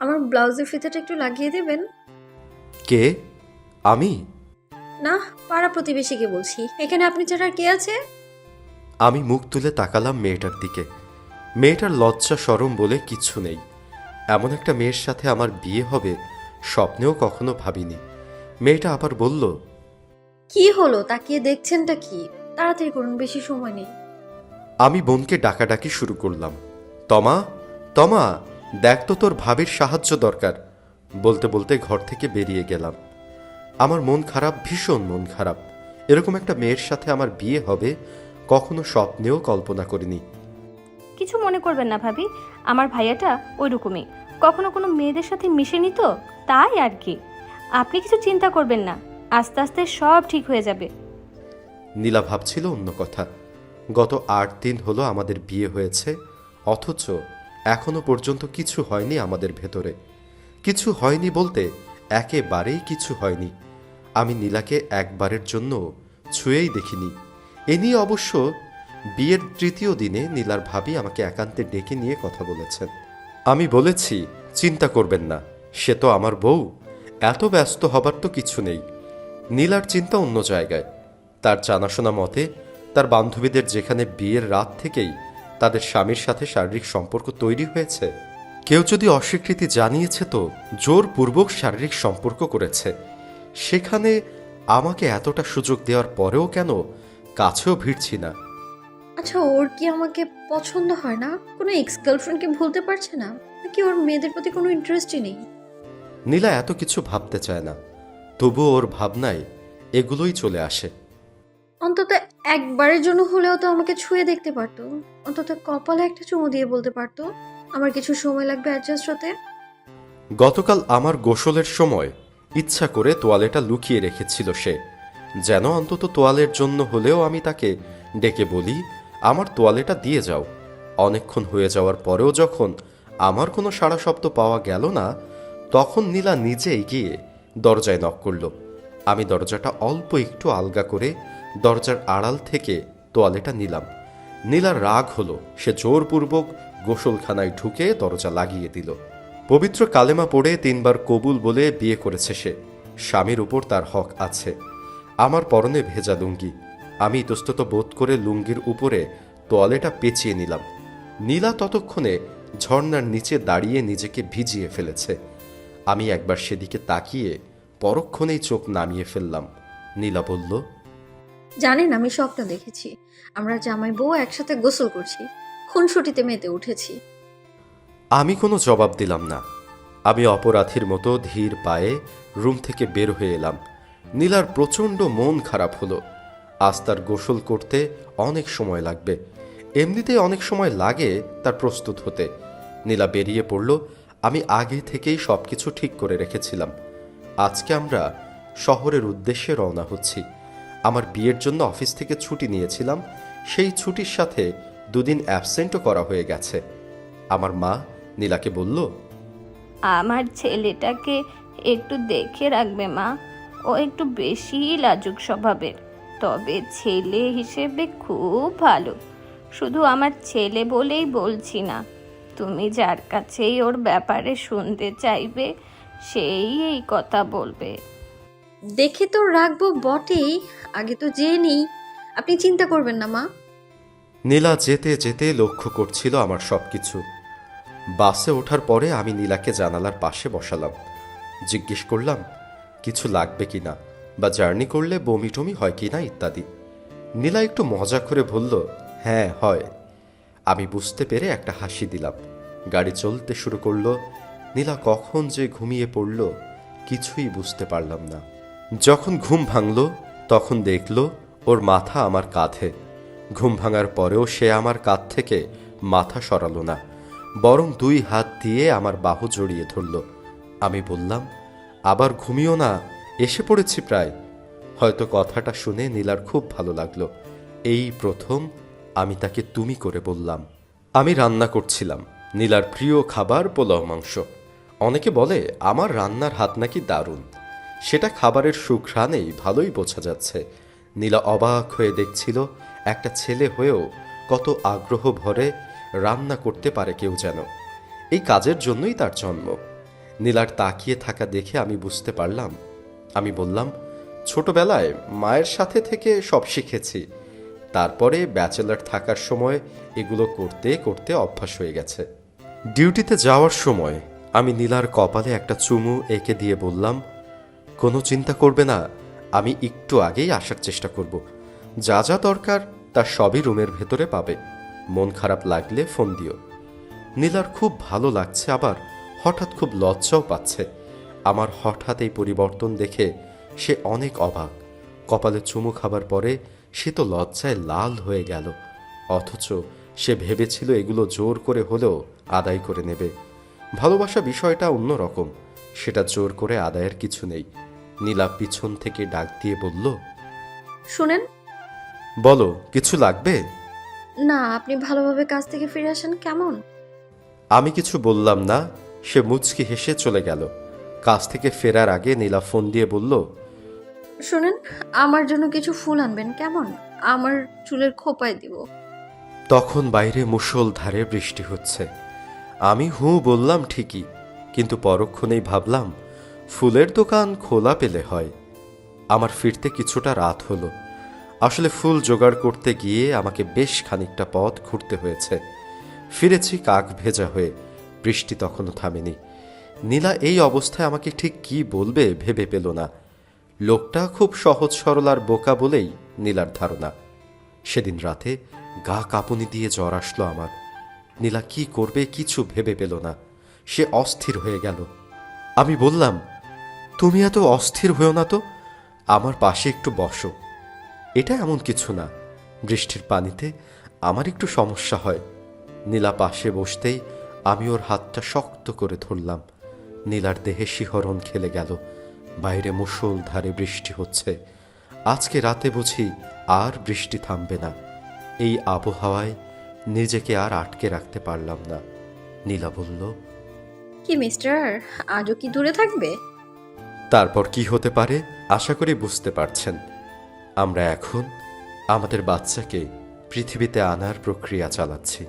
আমার ব্লাউজের ফিতাটা একটু লাগিয়ে দেবেন? কে? আমি? না পাড়া প্রতিবেশীকে বলছি। এখানে আপনি ছাড়া আর কে আছে? আমি মুখ তুলে তাকালাম মেয়েটার দিকে। মেয়েটার লজ্জা সরম বলে কিচ্ছু নেই। এমন একটা মেয়ের সাথে আমার বিয়ে হবে স্বপ্নেও কখনো ভাবিনি। মেয়েটা আবার বলল কি হলো? তাকিয়ে দেখছেনটা কি? তাড়াতাড়ি করুন বেশি সময় নেই। আমি বোনকে ডাকাডাকি শুরু করলাম। তমা তমা! দেখ তো তোর ভাবির সাহায্য দরকার। বলতে বলতে ঘর থেকে বেরিয়ে গেলাম। আমার মন খারাপ ভীষণ মন খারাপ। এরকম একটা মেয়ের সাথে আমার বিয়ে হবে কখনো স্বপ্নেও কল্পনা করিনি। কিছু মনে করবেন না ভাবি আমার ভাইয়াটা ওইরকমই। কখনো কোনো মেয়েদের সাথে মিশেনি তো তাই আর কি। আপনি কিছু চিন্তা করবেন না আস্তে আস্তে সব ঠিক হয়ে যাবে। নীলা ভাবছিল অন্য কথা। গত আট দিন হলো আমাদের বিয়ে হয়েছে অথচ এখনও পর্যন্ত কিছু হয়নি আমাদের ভেতরে। কিছু হয়নি বলতে একেবারেই কিছু হয়নি। আমি নীলাকে একবারের জন্য ছুঁয়েই দেখিনি। এ নিয়ে অবশ্য বিয়ের তৃতীয় দিনে নীলার ভাবি আমাকে একান্তে ডেকে নিয়ে কথা বলেছেন। আমি বলেছি, চিন্তা করবেন না, সে তো আমার বউ। এত ব্যস্ত হবার তো কিছু নেই। নীলার চিন্তা অন্য জায়গায়। তার জানাশোনা মতে, তার বান্ধবীদের যেখানে বিয়ের রাত থেকেই তাদের স্বামীর সাথে শারীরিক সম্পর্ক তৈরি হয়েছে। কেউ যদি অস্বীকৃতি জানিয়েছে তো জোরপূর্বক শারীরিক সম্পর্ক করেছে। সেখানে আমাকে এতটা সুযোগ দেওয়ার পরেও কেন কাছেও ভিড়ছি না। আচ্ছা ওর কি আমাকে পছন্দ হয় না? কোনো এক্স গার্লফ্রেন্ডকে ভুলতে পারছে না? নাকি ওর মেয়েদের প্রতি কোনো ইন্টারেস্টই নেই? নীলা এত কিছু ভাবতে চায় না। তবুও ওর ভাবনায় এগুলোই চলে আসে। অন্তত একবারের জন্য হলেও তো আমাকে ছুঁয়ে দেখতে পারতো। অন্তত কপালে একটা চুমু দিয়ে বলতে পারতো, আমার কিছু সময় লাগবে অ্যাডজাস্ট হতে গতকাল আমার গোসলের সময় ইচ্ছা করে তোয়ালেটা লুকিয়ে রেখেছিল সে। যেন অন্তত তোয়ালের জন্য হলেও আমি তাকে ডেকে বলি, আমার তোয়ালেটা দিয়ে যাও। অনেকক্ষণ হয়ে যাওয়ার পরেও যখন আমার কোনো সাড়া শব্দ পাওয়া গেল না, তখন নীলা নিজে এগিয়ে দরজায় নক করল। আমি দরজাটা অল্প একটু আলগা করে দরজার আড়াল থেকে তোয়ালেটা নিলাম। নীলার রাগ হলো, সে জোরপূর্বক গোসলখানায় ঢুকে দরজা লাগিয়ে দিল। পবিত্র কালেমা পড়ে তিনবার কবুল বলে বিয়ে করেছে সে। স্বামীর উপর তার হক আছে। আমার পরনে ভেজা লুঙ্গি। আমি ইতস্তত বোধ করে লুঙ্গির উপরে তোয়ালেটা পেঁচিয়ে নিলাম। নীলা ততক্ষণে ঝর্ণার নিচে দাঁড়িয়ে নিজেকে ভিজিয়ে ফেলেছে। আমি একবার সেদিকে তাকিয়ে পরক্ষণেই চোখ নামিয়ে ফেললাম। নীলা বলল জানেন আমি স্বপ্ন দেখেছি। আমরা জামাই বউ একসাথে গোসল করছি। খুনসুটিতে মেতে উঠেছি। আমি কোনো জবাব দিলাম না। আমি অপরাধীর মতো ধীর পায়ে রুম থেকে বের হয়ে এলাম। নীলার প্রচণ্ড মন খারাপ হলো। আস্তার গোসল করতে অনেক সময় লাগবে। এমনিতেই অনেক সময় লাগে তার প্রস্তুত হতে। নীলা বেরিয়ে পড়ল। আমি আগে থেকেই সব কিছু ঠিক করে রেখেছিলাম। আজকে আমরা শহরের উদ্দেশ্যে রওনা হচ্ছি। আমার বিয়ের জন্য অফিস থেকে ছুটি নিয়েছিলাম। সেই ছুটির সাথে দুদিন অ্যাবসেন্টও করা হয়ে গেছে। আমার মা নীলাকে বলল, আমার ছেলেটাকে একটু দেখে রাখবে মা। ও একটু বেশি লাজুক স্বভাবের। তবে ছেলে হিসেবে খুব ভালো। শুধু আমার ছেলে বলেই বলছি না। তুমি যার কাছেই ওর ব্যাপারে শুনতে চাইবে সেই এই কথা বলবে। দেখে তো রাখব বটেই আগে তো যেয়ে নেই। আপনি চিন্তা করবেন না মা। নীলা যেতে যেতে লক্ষ্য করছিল আমার সব কিছু বাসে ওঠার পরে আমি নীলাকে জানালার পাশে বসালাম। জিজ্ঞেস করলাম কিছু লাগবে কি না বা জার্নি করলে বমি টমি হয় কি না ইত্যাদি? নীলা একটু মজা করে বলল হ্যাঁ হয়। আমি বুঝতে পেরে একটা হাসি দিলাম। গাড়ি চলতে শুরু করল নীলা কখন যে ঘুমিয়ে পড়ল, কিছুই বুঝতে পারলাম না। যখন ঘুম ভাঙল, তখন দেখল, ওর মাথা আমার কাঁধে। ঘুম ভাঙার পরেও সে আমার কাঁধ থেকে মাথা সরালো না, বরং দুই হাত দিয়ে আমার বাহু জড়িয়ে ধরল। আমি বললাম, আবার ঘুমিও না, এসে পড়েছি প্রায়। হয়তো কথাটা শুনে নীলার খুব ভালো লাগল। এই প্রথম আমি তাকে তুমি করে বললাম। আমি রান্না করছিলাম, নীলার প্রিয় খাবার পোলাও মাংস। অনেকে বলে, আমার রান্নার হাত নাকি দারুণ। সেটা খাবারের সুঘ্রাণেই ভালোই বোঝা যাচ্ছে। নীলা অবাক হয়ে দেখছিল, একটা ছেলে হয়েও কত আগ্রহ ভরে রান্না করতে পারে কেউ যেন। এই কাজের জন্যই তার জন্ম। নীলার তাকিয়ে থাকা দেখে আমি বুঝতে পারলাম। আমি বললাম, ছোটবেলায় মায়ের সাথে থেকে সব শিখেছি। তারপরে ব্যাচেলার থাকার সময় এগুলো করতে করতে অভ্যাস হয়ে গেছে। ডিউটিতে যাওয়ার সময় আমি নীলার কপালে একটা চুমু এঁকে দিয়ে বললাম, কোনো চিন্তা করবে না, আমি একটু আগেই আসার চেষ্টা করব। যা যা দরকার, তা সবই রুমের ভেতরে পাবে। মন খারাপ লাগলে ফোন দিও। নীলার খুব ভালো লাগছে আবার, হঠাৎ খুব লজ্জাও পাচ্ছে। আমার হঠাৎ এই পরিবর্তন দেখে সে অনেক অবাক। কপালে চুমু খাবার পরে সে তো লজ্জায় লাল হয়ে গেল। অথচ সে ভেবেছিল এগুলো জোর করে হলেও আদায় করে নেবে। ভালোবাসা বিষয়টা অন্য রকম। সেটা জোর করে আদায়ের কিছু নেই। নীলা পিছন থেকে ডাক দিয়ে বলল শুনেন। বলো কিছু লাগবে? না আপনি ভালোভাবে কাজ থেকে ফিরে আসেন কেমন? আমি কিছু বললাম না সে মুচকি হেসে চলে গেল। কাজ থেকে ফেরার আগে নীলা ফোন দিয়ে বলল শুনেন আমার জন্য কিছু ফুল আনবেন কেমন? আমার চুলের খোপায় দিব। তখন বাইরে মুষলধারে বৃষ্টি হচ্ছে। আমি হু বললাম ঠিকই, কিন্তু পরক্ষণেই ভাবলাম, ফুলের দোকান খোলা পেলে হয়। আমার ফিরতে কিছুটা রাত হলো। আসলে ফুল জোগাড় করতে গিয়ে আমাকে বেশ খানিকটা পথ ঘুরতে হয়েছে। ফিরেছি কাক ভেজা হয়ে, বৃষ্টি তখনও থামেনি। নীলা এই অবস্থায় আমাকে ঠিক কি বলবে ভেবে পেল না। লোকটা খুব সহজ সরল আর বোকা বলেই নীলার ধারণা। সেদিন রাতে গা কাঁপুনি দিয়ে জ্বর আসলো আমার। নীলা কি করবে কিছু ভেবে পেল না। সে অস্থির হয়ে গেল। আমি বললাম, তুমি এত অস্থির হয়েও না তো? আমার পাশে একটু বসো। এটা এমন কিছু না। বৃষ্টির পানিতে আমার একটু সমস্যা হয়। নীলা পাশে বসতেই আমি ওর হাতটা শক্ত করে ধরলাম। নীলার দেহে শিহরণ খেলে গেল। বাইরে মুষল ধারে বৃষ্টি হচ্ছে। আজকে রাতে বুঝি আর বৃষ্টি থামবে না। এই আবহাওয়ায় নিজেকে আর আটকে রাখতে পারলাম না। নীলা বলল কি মিস্টার আজও কি দূরে থাকবে? তারপর কি হতে পারে আশা করি বুঝতে পারছেন। আমরা এখন আমাদের বাচ্চাকে পৃথিবীতে আনার প্রক্রিয়া চালাচ্ছি।